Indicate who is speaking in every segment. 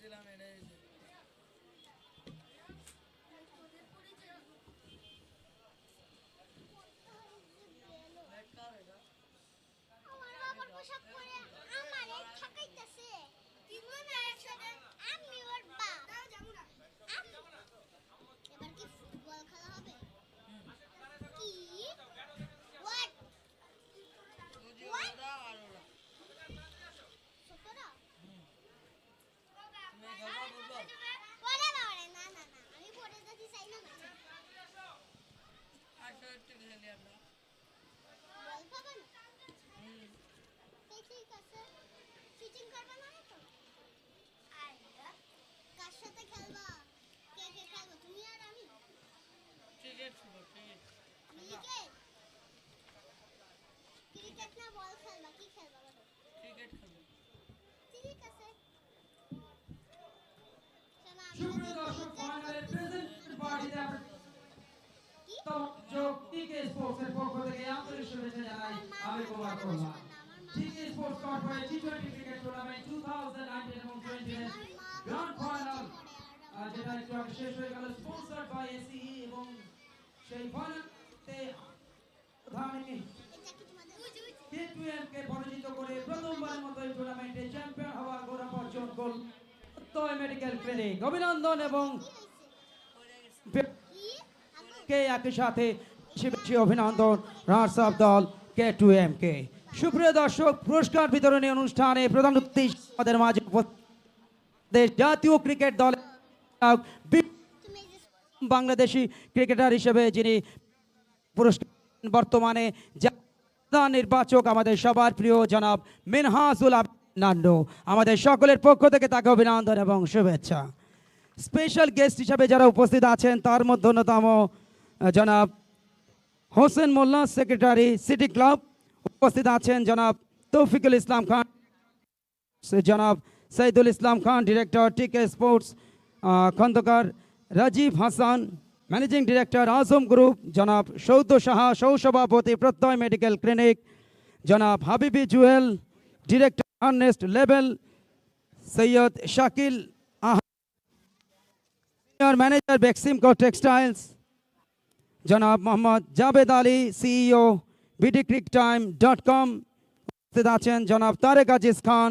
Speaker 1: Dios.
Speaker 2: সুপ্রিয় দর্শক ফাইনালের প্রেজেন্ট পার্টিতে
Speaker 1: কি
Speaker 2: যোগ টিকে স্পোর্টসের পক্ষ থেকে আন্তরিক শুভেচ্ছা জানাই আমি কুমার কল্যাণ টিকে স্পোর্টস হয় T twenty cricket tournament two thousand nineteen এবং টোয়েন্টি গ্র্যান্ড ফাইনাল যেটা একটু আগে শেষ হয়ে গেল স্পন্সর্ড বাই এসিই এবং সেই ফাইনালতে প্রধানী
Speaker 1: এটা কি তোমাদের বুঝি বুঝি
Speaker 2: কে কে পরাজিত করে প্রথমবারের মতো এই টুর্নামেন্টে চ্যাম্পিয়ন হওয়ার গৌরব অর্জন করল মেডিকেল ক্লিনিক অভিনন্দন এবং
Speaker 1: কে
Speaker 2: একই সাথে অভিনন্দন রানার্স অফ দল কে টু এম কে সুপ্রিয় দর্শক, পুরস্কার বিতরণী অনুষ্ঠানে প্রধান আমাদের মাঝে জাতীয় ক্রিকেট
Speaker 1: যে
Speaker 2: বাংলাদেশি ক্রিকেটার হিসেবে যিনি পুরস্কার বর্তমানে নির্বাচক আমাদের সবার প্রিয় জনাব মিনহাজুল আব- নান্নু আমাদের সকলের পক্ষ থেকে তাকে অভিনন্দন এবং শুভেচ্ছা। স্পেশাল গেস্ট হিসাবে যারা উপস্থিত আছেন, তার মধ্যে অন্যতম জনাব Hossain Molla secretary city club উপস্থিত আছেন, জনাব তৌফিকুল ইসলাম খান জনাব Saidul Islam Khan director TK sports Khandakar Rajib Hasan managing director Azam group জনাব সৌদ সাহা সৌসভাপতি প্রত্যয় মেডিকেল ক্লিনিক জনাব Habibi Jewel director earnest level Syed Shakil আহ সিনিয়র ম্যানেজার বেক্সিমকো টেক্সটাইলস জনাব Mohammad Jabed Ali CEO BD cric time dot com উপস্থিত আছেন জনাব Tarek Aziz Khan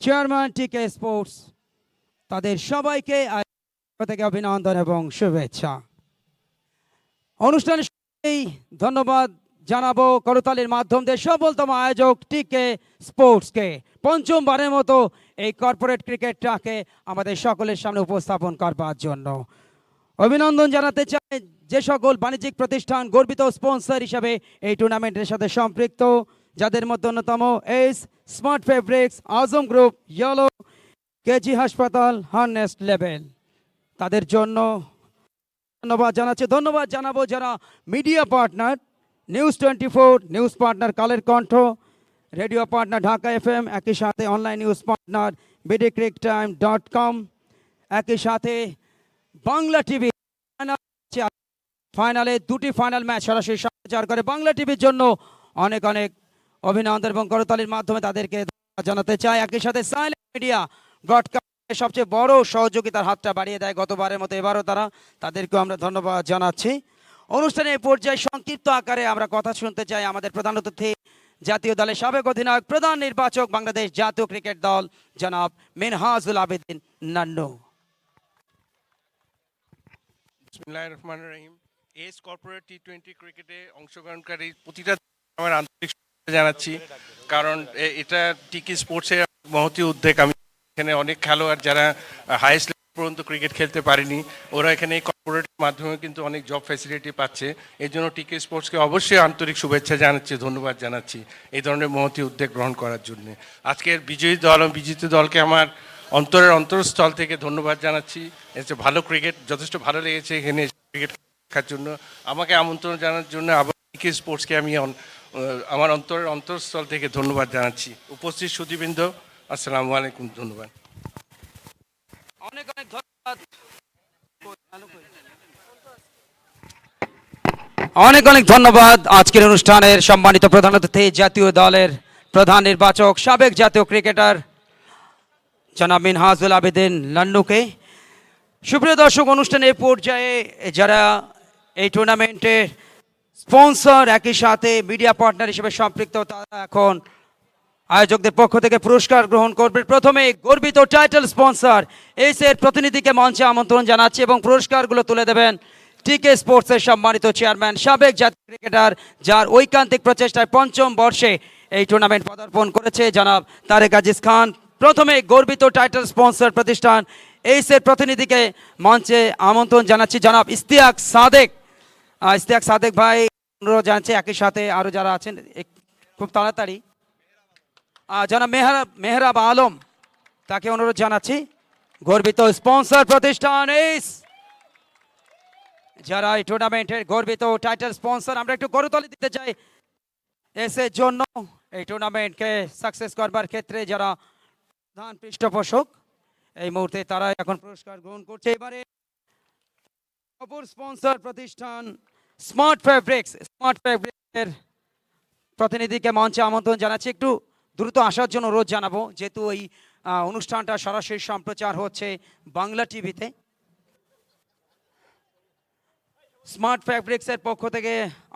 Speaker 2: chairman TK sports তাদের সবাইকে থেকে অভিনন্দন এবং শুভেচ্ছা। অনুষ্ঠানের শুরুতেই ধন্যবাদ জানাব করতালির মাধ্যম দিয়ে সফলতম আয়োজক টিকে স্পোর্টসকে। পঞ্চমবারের মতো এই কর্পোরেট ক্রিকেটটাকে আমাদের সকলের সামনে উপস্থাপন করবার জন্য। অভিনন্দন জানাতে চাই যে সকল বাণিজ্যিক প্রতিষ্ঠান গর্বিত স্পন্সর হিসাবে এই টুর্নামেন্টের সাথে সম্পৃক্ত, যাদের মধ্যে অন্যতম S smart fabrics, Azam group, yellow, KG হাসপাতাল হার্নেস্ট লেভেল তাদের জন্য ধন্যবাদ জানাচ্ছি। ধন্যবাদ জানাব যারা media partner news twenty four news partner Kaler Kantho radio partner Dhaka FM একই সাথে online news partner BD cric time dot com একই সাথে বাংলা টিভি ফাইনালে দুটি ফাইনাল ম্যাচ সরাসরি সম্প্রচার করে বাংলা টিভির জন্য অনেক অনেক অভিনন্দন এবং করতালির মাধ্যমে তাদেরকে জানাতে চাই। একই সাথে সাইলেন্ট মিডিয়া ব্রডকাস্টের সবচেয়ে বড় সহযোগিতার হাতটা বাড়িয়ে দেয় গতবারের মতো এবারও তারা। তাদেরকেও আমরা ধন্যবাদ জানাচ্ছি। অনুষ্ঠানে এই পর্যায়ে সংক্ষিপ্ত আকারে আমরা কথা শুনতে চাই আমাদের প্রধান অতিথি, জাতীয় দলের সাবেক অধিনায়ক, প্রধান নির্বাচক বাংলাদেশ জাতীয় ক্রিকেট দল, জনাব Minhajul Abedin Nannu.
Speaker 3: Rahman Rahim. S corporate T twenty ক্রিকেটে অংশগ্রহণকারী প্রতিটা আমার আন্তরিক জানাচ্ছি। কারণ এটা টিকি স্পোর্টসের মহতি উদ্যোগ আমি এখানে অনেক খেলোয়াড় যারা হাইয়েস্ট পর্যন্ত ক্রিকেট খেলতে পারেনি, ওরা এখানে কর্পোরেটের মাধ্যমে কিন্তু অনেক জব ফ্যাসিলিটি পাচ্ছে। এই জন্য টিকে স্পোর্টসকে অবশ্যই আন্তরিক শুভেচ্ছা জানাচ্ছি, ধন্যবাদ জানাচ্ছি এই ধরনের মহতি উদ্যোগ গ্রহণ করার জন্য। আজকের বিজয়ী দল এবং বিজিত দলকে আমার অন্তরের অন্তরস্থল থেকে ধন্যবাদ জানাচ্ছি। এসে ভালো ক্রিকেট যথেষ্ট ভালো লেগেছে এখানে ক্রিকেট দেখার জন্য। আমাকে আমন্ত্রণ জানার জন্য আবার টিকে স্পোর্টসকে আমি আমার অন্তরের অন্তরস্থল থেকে ধন্যবাদ জানাচ্ছি। উপস্থিত সুদীবৃন্দ আসসালামু আলাইকুম, ধন্যবাদ।
Speaker 2: অনেক অনেক ধন্যবাদ। অনেক অনেক ধন্যবাদ আজকের অনুষ্ঠানের সম্মানিত প্রধান অতিথি, জাতীয় দলের প্রধান নির্বাচক, সাবেক জাতীয় ক্রিকেটার জনাব মিনহাজুল আবেদিন লান্নুকে। সুপ্রিয় দর্শক, অনুষ্ঠানের পর্যায়ে যারা এই টুর্নামেন্টের স্পন্সর একই সাথে মিডিয়া পার্টনার হিসেবে সম্পৃক্ত, তারা এখন আয়োজকদের পক্ষ থেকে পুরস্কার গ্রহণ করবে। প্রথমে গর্বিত টাইটেল স্পন্সর এর প্রতিনিধিকে মঞ্চে আমন্ত্রণ জানাচ্ছি এবং পুরস্কারগুলো তুলে দেবেন টিকে স্পোর্টসের সম্মানিত চেয়ারম্যান সাবেক জাতীয় ক্রিকেটার যার ঐকান্তিক প্রচেষ্টায় পঞ্চম বর্ষে এই টুর্নামেন্ট পদার্পণ করেছে, জনাব তারেক আজিজ খান। প্রথমে গর্বিত টাইটেল স্পন্সর প্রতিষ্ঠান এইস এর প্রতিনিধিকে মঞ্চে আমন্ত্রণ জানাচ্ছি, জনাব ইস্তিয়াক সাদেক। ইস্তিয়াক সাদেক ভাই, অনুরোধ জানাচ্ছি, একই সাথে আরও যারা আছেন খুব তাড়াতাড়ি। জনাব মেহরাব মেহরাব আলম, তাকে অনুরোধ জানাচ্ছি। গর্বিত স্পন্সর প্রতিষ্ঠান এইস যারা এই টুর্নামেন্টের গর্বিত টাইটেল স্পন্সর আমরা একটু করতলে দিতে চাই। এসের জন্য এই টুর্নামেন্টকে সাকসেস করবার ক্ষেত্রে যারা প্রধান পৃষ্ঠপোষক, এই মুহূর্তে তারা এখন পুরস্কার গ্রহণ করছে। এবারে অপর স্পন্সর প্রতিষ্ঠান স্মার্ট ফ্যাব্রিক্স স্মার্ট ফ্যাব্রিক্সের প্রতিনিধিকে মঞ্চে আমন্ত্রণ জানাচ্ছি। একটু দ্রুত আসার জন্য রোজ জানাব, যেহেতু এই অনুষ্ঠানটা সরাসরি সম্প্রচার হচ্ছে বাংলা টিভিতে স্মার্ট ফ্যাব্রিক্সের পক্ষ থেকে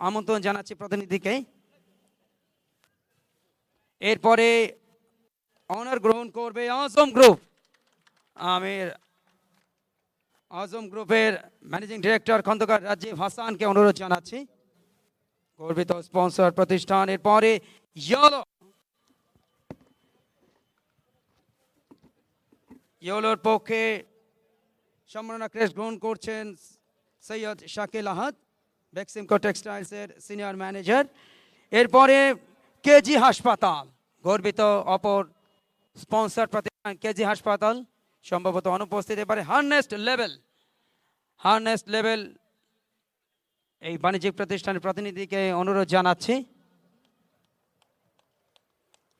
Speaker 2: আমন্ত্রণ জানাচ্ছি প্রতিনিধিকে। এরপরে অনার গ্রহণ করবে আজম গ্রুপ আমির আজম গ্রুপের ম্যানেজিং ডিরেক্টর খন্দকার রাজীব হাসানকে অনুরোধ জানাচ্ছি। গর্বিত স্পন্সর প্রতিষ্ঠান। এরপরে ইয়োলো ইয়োলোর পক্ষে সম্মাননা ক্রেস্ট গ্রহণ করছেন সৈয়দ শাকিল আহাদ বেক্সিমকো টেক্সটাইলসের সিনিয়র ম্যানেজার। এরপরে কেজি হাসপাতাল, গর্বিত অপর স্পন্সর প্রতিষ্ঠান কেজি হাসপাতাল, সম্ভবত অনুপস্থিত এবারে হার্নেস্ট লেভেল হার্নেস্ট লেভেল এই বাণিজ্যিক প্রতিষ্ঠানের প্রতিনিধিকে অনুরোধ জানাচ্ছি।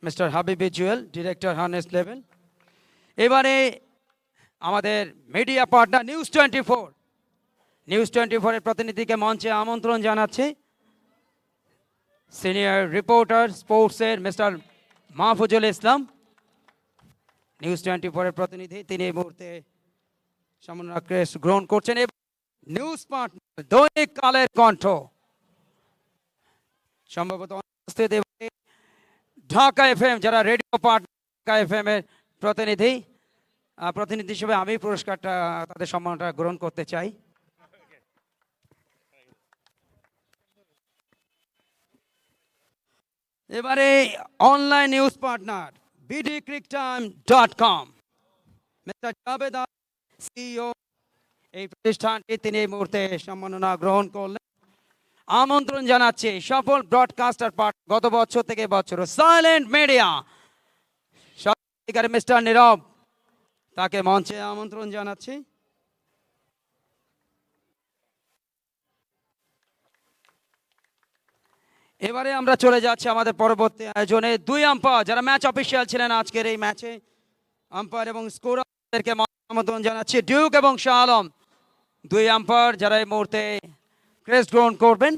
Speaker 2: মিস্টার হাবিবি জুয়েল, ডিরেক্টর হার্নেস্ট লেভেল। এবারে আমাদের media partner news twenty four news twenty ফোরের প্রতিনিধিকে মঞ্চে আমন্ত্রণ জানাচ্ছি। সিনিয়র রিপোর্টার স্পোর্টসের mister Mahfuzul Islam. News twenty ফোরের প্রতিনিধি, তিনি এই মুহূর্তে ক্রেস্ট গ্রহণ করছেন নিউজ পার্টনার দৈনিক কালের কণ্ঠ। সম্ভবত এবারে ঢাকা এফএম, যারা রেডিও পার্টনার ঢাকা এফএম এর প্রতিনিধি। প্রতিনিধি হিসেবে আমি পুরস্কারটা, তাদের সম্মানটা গ্রহণ করতে চাই। এবারে online news partner BD cric time dot com mister Jabed এই প্রতিষ্ঠানটি তিনি এই মুহূর্তে সম্মাননা গ্রহণ করলেন। আমন্ত্রণ জানাচ্ছি সফল ব্রডকাস্টার পার্ট গত বছর থেকে বছর সাইলেন্ট মিডিয়া মিস্টার নীরব, তাকে মঞ্চে আমন্ত্রণ জানাচ্ছি। এবারে আমরা চলে যাচ্ছি আমাদের পরবর্তী আয়োজনে। দুই আম্পায়ার যারা ম্যাচ অফিসিয়াল ছিলেন আজকের এই ম্যাচে আম্পায়ার এবং স্কোরারদেরকে আমন্ত্রণ জানাচ্ছি। ডিউক এবং শাহ আলম দুই আম্পায়ার যারা এই মুহূর্তে ক্রেস্ট গ্রহণ করবেন।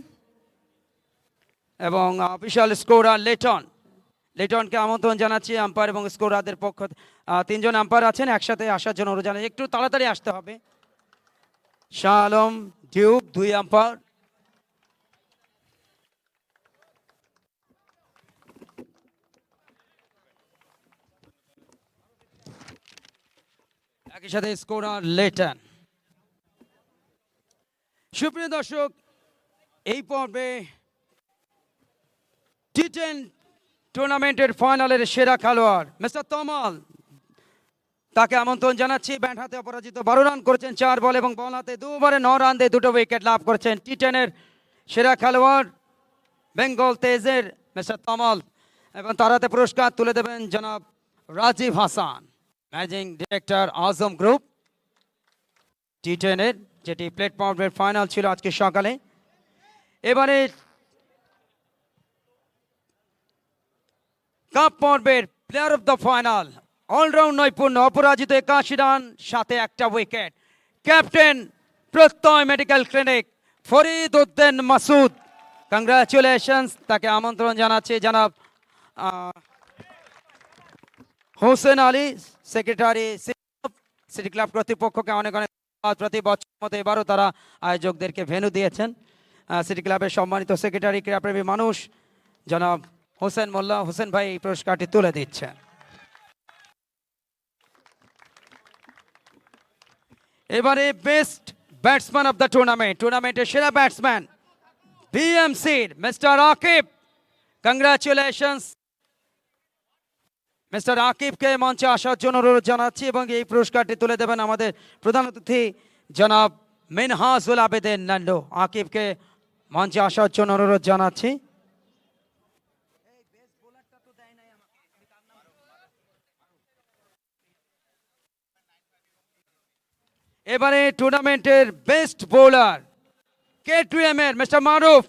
Speaker 2: এবং অফিসিয়াল স্কোরার লেটন লেটনকে আমন্ত্রণ জানাচ্ছি আম্পায়ার এবং স্কোরারদের পক্ষ তিনজন আম্পায়ার আছেন, একসাথে আসার জন্য অনুরোধ জানাচ্ছি একটু তাড়াতাড়ি আসতে হবে। শাহ আলম ডিউক দুই আম্পায়ার একই সাথে স্কোরার লেটন সুপ্রিয় দর্শক, এই পর্বে টি টেন টুর্নামেন্টের ফাইনালের সেরা খেলোয়াড় মিস্টার তমাল তাকে আমন্ত্রণ জানাচ্ছি। ব্যাট হাতে অপরাজিত বারো রান করেছেন চার বল এবং বল হাতে দুবারে ন রান দিয়ে দুটো উইকেট লাভ করেছেন টি টেনের সেরা খেলোয়াড় বেঙ্গল তেজের মিস্টার তমাল। এবং তার হাতে পুরস্কার তুলে দেবেন জনাব Rajib Hasan. Managing director Azam group T টেনের যেটি প্লেটফর্মের ফাইনাল ছিল আজকে সকালে। এবারে কাপ পর্বের player of the final all round নৈপুণ্য, অপরাজিত একাশি রান, সাথে একটা wicket captain Prottoy medical clinic Farid Uddin Masud. Congratulations তাকে আমন্ত্রণ জানাচ্ছি, জানাব Hossain Ali, secretary city club কর্তৃপক্ষকে অনেক অনেক ধন্যবাদ। প্রতি বছর মতো এবারও তারা আয়োজকদেরকে ভেনু দিয়েছেন। সিটি ক্লাবের সম্মানিত সেক্রেটারি, ক্রীড়াপ্রেমী মানুষ, জনাব হোসেন মোল্লা। হোসেন ভাই, এই পুরস্কারটি তুলে দিচ্ছেন। এবারে best batsman of the tournament. টুর্নামেন্টের সেরা ব্যাটসম্যান, বিএমসির মিস্টার আকিব। কংগ্রাচুলেশনস মিস্টার আকিবকে মঞ্চে আসার জন্য অনুরোধ জানাচ্ছি এবং এই পুরস্কারটি তুলে দেবেন আমাদের প্রধান অতিথি জনাব মিনহাজুল আবেদিন নান্ডু। আকিবকে মঞ্চে আসার জন্য অনুরোধ জানাচ্ছি। এবারে টুর্নামেন্টের best bowler K two M এর মিস্টার মারুফ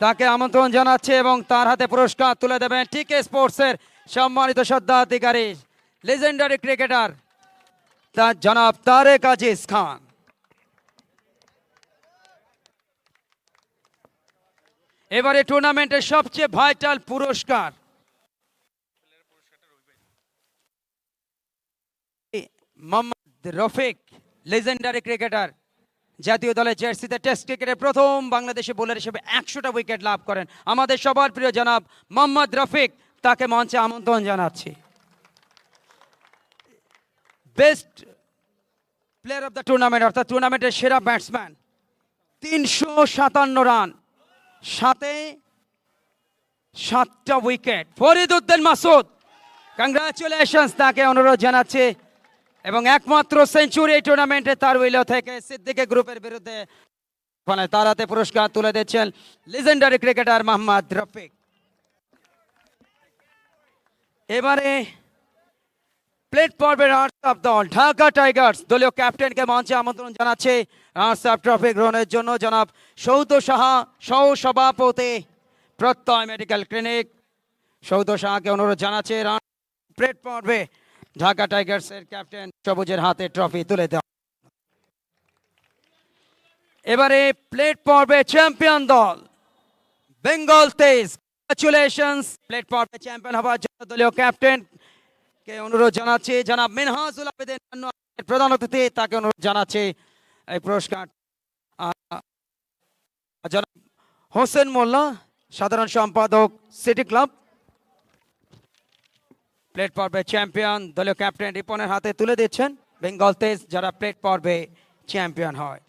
Speaker 2: তাকে আমন্ত্রণ জানাচ্ছে এবং তার হাতে পুরস্কার তুলে দেবেন টিকে স্পোর্টসের সম্মানিত শ্রদ্ধাধিকারী লেজেন্ডারি ক্রিকেটার তার জনাব তারেক আজিজ খান। এবারে টুর্নামেন্টের সবচেয়ে ভাইটাল পুরস্কার। মোহাম্মদ রফিক লেজেন্ডারি ক্রিকেটার জাতীয় দলের জার্সিতে টেস্ট ক্রিকেটে প্রথম বাংলাদেশি বোলার হিসেবে একশোটা উইকেট লাভ করেন। আমাদের সবার প্রিয় জনাব মোহাম্মদ রফিক তাকে মঞ্চে আমন্ত্রণ জানাচ্ছি। Best player of the tournament অর্থাৎ টুর্নামেন্টের সেরা ব্যাটসম্যান তিনশো সাতান্ন রান, সাথে সাতটা উইকেট ফরিদ উদ্দিন মাসুদ কংগ্রাচুলেশনস তাকে অনুরোধ জানাচ্ছি। এবং একমাত্র সেঞ্চুরি টুর্নামেন্টে তার উইলো থেকে সিদ্দিকে গ্রুপের বিরুদ্ধে। ফলে তার হাতে পুরস্কার তুলে দিচ্ছেন লিজেন্ডারি ক্রিকেটার মোহাম্মদ রফিক। এবারে প্লেট পর্বের রানার্স অফ দল ঢাকা টাইগার্স দলীয় ক্যাপ্টেনকে মঞ্চে আমন্ত্রণ জানাচ্ছে রানার্স অফ ট্রফি গ্রহণের জন্য জনাব সৌদ সাহা সহ সভাপতি প্রত্যয় মেডিকেল ক্লিনিক। সৌদ সাহাকে অনুরোধ জানাচ্ছে প্লেট পর্বে ঢাকা টাইগার্সের ক্যাপ্টেন সবুজের হাতে ট্রফি তুলে দেওয়া। এবারে প্লেট পর্বে চ্যাম্পিয়ন দল, বেঙ্গল তেজ কংগ্রাচুলেশনস প্লেট পর্বে চ্যাম্পিয়ন হওয়ার জন্য দলীয় ক্যাপ্টেন কে অনুরোধ জানাচ্ছি। জনাব মিনহাজুল আবেদিন প্রধান অতিথি, তাকে অনুরোধ জানাচ্ছি এই পুরস্কার। জনাব হোসেন মোল্লা, সাধারণ সম্পাদক সিটি ক্লাব প্লেট পর্বে চ্যাম্পিয়ন দলীয় ক্যাপ্টেন রিপনের হাতে তুলে দিচ্ছেন। বেঙ্গল তেজ যারা প্লেট পর্বে চ্যাম্পিয়ন হয়।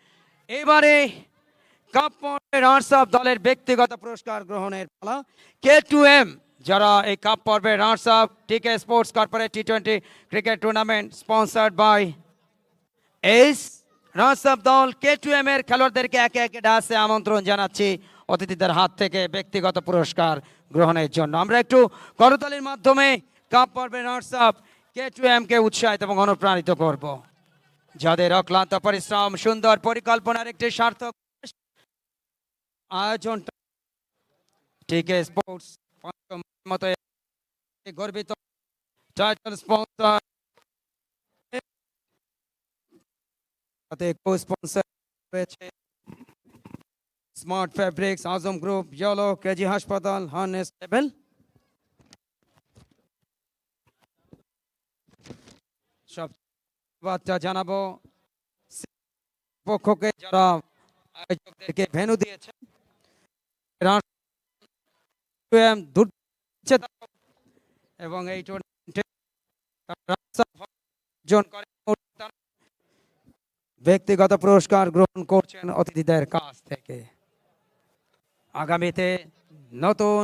Speaker 2: এবারে কাপ পর্বে রানার্স দলের ব্যক্তিগত পুরস্কার গ্রহণের পালা। কে টু এম যারা এই কাপ পর্বে runners TK sports corporate T twenty cricket tournament sponsored by ace runners up দল কে টু এম এর খেলোয়াড়দেরকে একে একে ডাসে আমন্ত্রণ জানাচ্ছি অতিথিদের হাত থেকে ব্যক্তিগত পুরস্কার গ্রহণের জন্য। আমরা একটু করতালির মাধ্যমে কাপ পর্বে রানার্স কে টু এম কে উৎসাহিত এবং অনুপ্রাণিত করব। যাদের অক্লান্ত পরিশ্রম, সুন্দর পরিকল্পনার একটি সার্থক আয়োজন টিকে স্পোর্টস মতো গর্বিত। টাইটেল স্পন্সর সাথে কো স্পন্সর রয়েছে। Smart Fabrics Azam group yellow KG হাসপাতাল হার্নেস লেভেল সব বাচ্চা জানাব। পক্ষকে যারা আয়োজকদেরকে ভেনু দিয়েছেন রান- দুর্দান্ত হচ্ছে তারা। এবং এই ব্যক্তিগত পুরস্কার গ্রহণ করছেন অতিথিদের কাছ থেকে। আগামীতে নতুন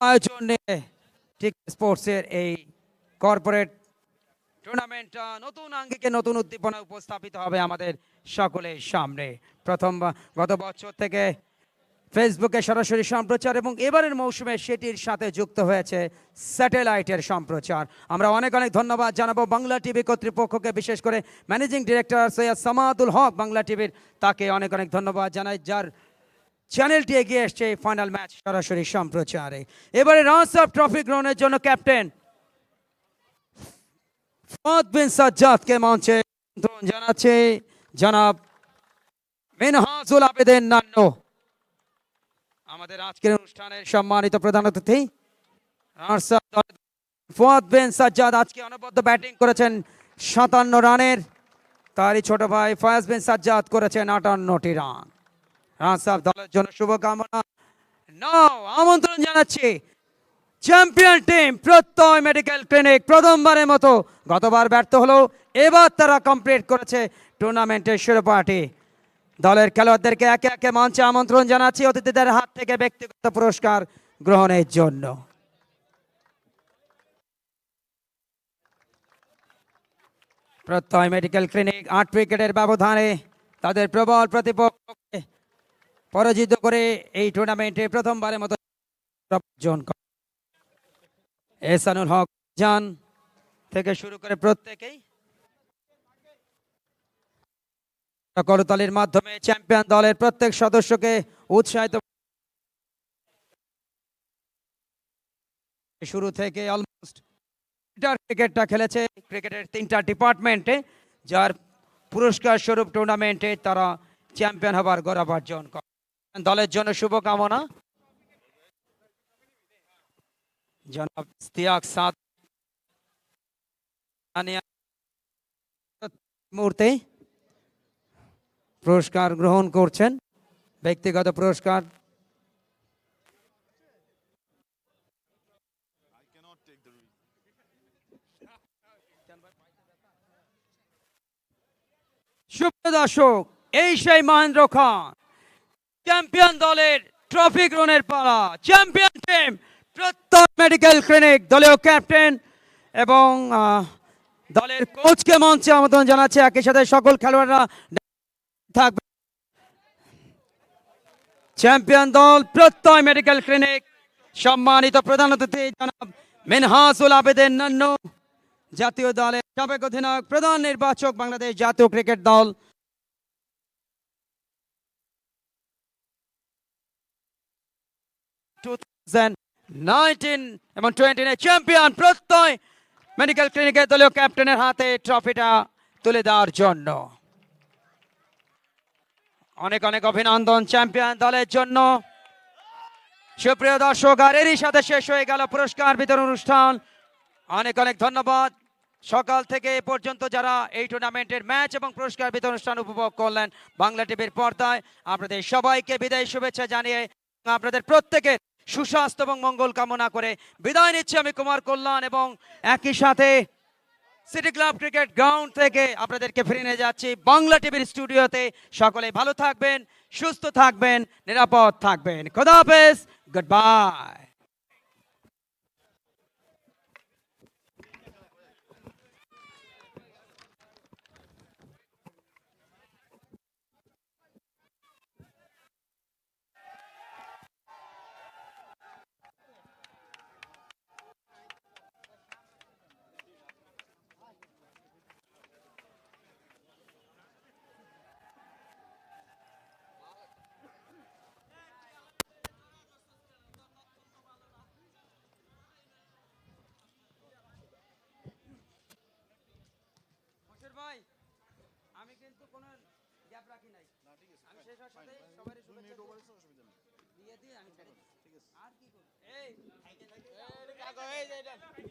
Speaker 2: আয়োজন নিয়ে ঠিক স্পোর্টসের এই কর্পোরেট টুর্নামেন্টটা নতুন আঙ্গিকে নতুন উদ্দীপনা উপস্থাপিত হবে আমাদের সকলের সামনে। প্রথম গত বছর থেকে ফেসবুকে সরাসরি সম্প্রচার এবং এবারের মৌসুমে সেটির সাথে যুক্ত হয়েছে স্যাটেলাইটের সম্প্রচার। আমরা অনেক অনেক ধন্যবাদ জানাব বাংলা টিভি কর্তৃপক্ষকে, বিশেষ করে ম্যানেজিং ডিরেক্টর সৈয়দ সামাদুল হক বাংলা টিভির। তাকে অনেক অনেক ধন্যবাদ জানাই, যার চ্যানেলটি এগিয়ে এসছে ফাইনাল ম্যাচ সরাসরি সম্প্রচারে। এবারে রানস অফ ট্রফি গ্রহণের জন্য ক্যাপ্টেন ফাদ বিন সাজ্জাদকে মঞ্চে জানাচ্ছে। জনাব মিনহাজুল আবেদিন নান্নু। আমাদের আজকের অনুষ্ঠানের সম্মানিত প্রধান অতিথি ফুয়াদ বিন সাজ্জাদ আজকে অনবদ্য ব্যাটিং করেছেন সাতান্ন রানের। তারই ছোট ভাই ফয়াজ বিন সাজ্জাদ করেছেন আটান্নটি রান। রানার্স আপ দলের জন্য শুভকামনা। নাও আমন্ত্রণ জানাচ্ছি champion team Prottoy medical clinic প্রথমবারের মতো গতবার ব্যর্থ হলো এবার তারা কমপ্লিট করেছে টুর্নামেন্টের শিরোপাটি। দলের খেলোয়াড়দেরকে একে একে মঞ্চে আমন্ত্রণ জানাচ্ছি অতিথিদের হাত থেকে ব্যক্তিগত পুরস্কার গ্রহণের জন্য। প্রত্যয় মেডিকেল ক্লিনিক আট উইকেটের ব্যবধানে তাদের প্রবল প্রতিপক্ষকে পরাজিত করে এই টুর্নামেন্টে প্রথমবারের মতো অর্জন করে। এহসানুল হক জান থেকে শুরু করে প্রত্যেকেই করতালির মাধ্যমে চ্যাম্পিয়ন দলের প্রত্যেক সদস্যকে উৎসাহিত শুরু থেকে অলমোস্ট ক্রিকেটটা খেলেছে। ক্রিকেটের তিনটা ডিপার্টমেন্টে যার পুরস্কার স্বরূপ টুর্নামেন্টে তারা চ্যাম্পিয়ন হবার গৌরব অর্জন করে। দলের জন্য শুভকামনা। জনাব ইস্তিয়াক সাদ। মুহূর্তে পুরস্কার গ্রহণ করছেন, ব্যক্তিগত পুরস্কার। দর্শক, এই সেই মহেন্দ্র খান, চ্যাম্পিয়ন দলের ট্রফি গ্রহণের পালা, champion team Prottoy medical clinic দলীয় ক্যাপ্টেন এবং দলের কোচকে মঞ্চে আমন্ত্রণ জানাচ্ছে। একই সাথে সকল খেলোয়াড়রা থাকবে। চ্যাম্পিয়ন দল প্রত্যয় মেডিকেল ক্লিনিক সম্মানিত প্রধান অতিথি জনাব মিনহাসুল আবেদের নান্ন, জাতীয় দলের সাবেক অধিনায়ক, প্রধান নির্বাচক বাংলাদেশ জাতীয় ক্রিকেট দল। নাইনটিন এবং টোয়েন্টি চ্যাম্পিয়ন প্রত্যয় মেডিকেল ক্লিনিকের দলীয় ক্যাপ্টেনের হাতে ট্রফিটা তুলে দেওয়ার জন্য। অনেক অনেক অভিনন্দন চ্যাম্পিয়ন দলের জন্য। সুপ্রিয় দর্শক, আর এরই সাথে শেষ হয়ে গেল পুরস্কার বিতরণ অনুষ্ঠান। অনেক অনেক ধন্যবাদ। সকাল থেকে এ পর্যন্ত যারা এই টুর্নামেন্টের ম্যাচ এবং পুরস্কার বিতরণ অনুষ্ঠান উপভোগ করলেন বাংলা টিভির পর্দায়, আপনাদের সবাইকে বিদায় শুভেচ্ছা জানিয়ে আপনাদের প্রত্যেকের সুস্বাস্থ্য এবং মঙ্গল কামনা করে বিদায় নিচ্ছি আমি কুমার কল্যাণ এবং একই সাথে সিটি ক্লাব ক্রিকেট গ্রাউন্ড থেকে আপনাদেরকে ফিরে নিয়ে যাচ্ছি বাংলা টিভির স্টুডিওতে। সকলে ভালো থাকবেন, সুস্থ থাকবেন, নিরাপদ থাকবেন। খোদা হাফেজ, গুড বাই। ভাই আমি কিন্তু কোনো গ্যাপ রাখি নাই। আমি শেষ হওয়ার সাথে সবারই শুভেচ্ছা দিয়ে দিয়ে আমি ছেড়ে দিই। আর কি করব? এই
Speaker 4: এই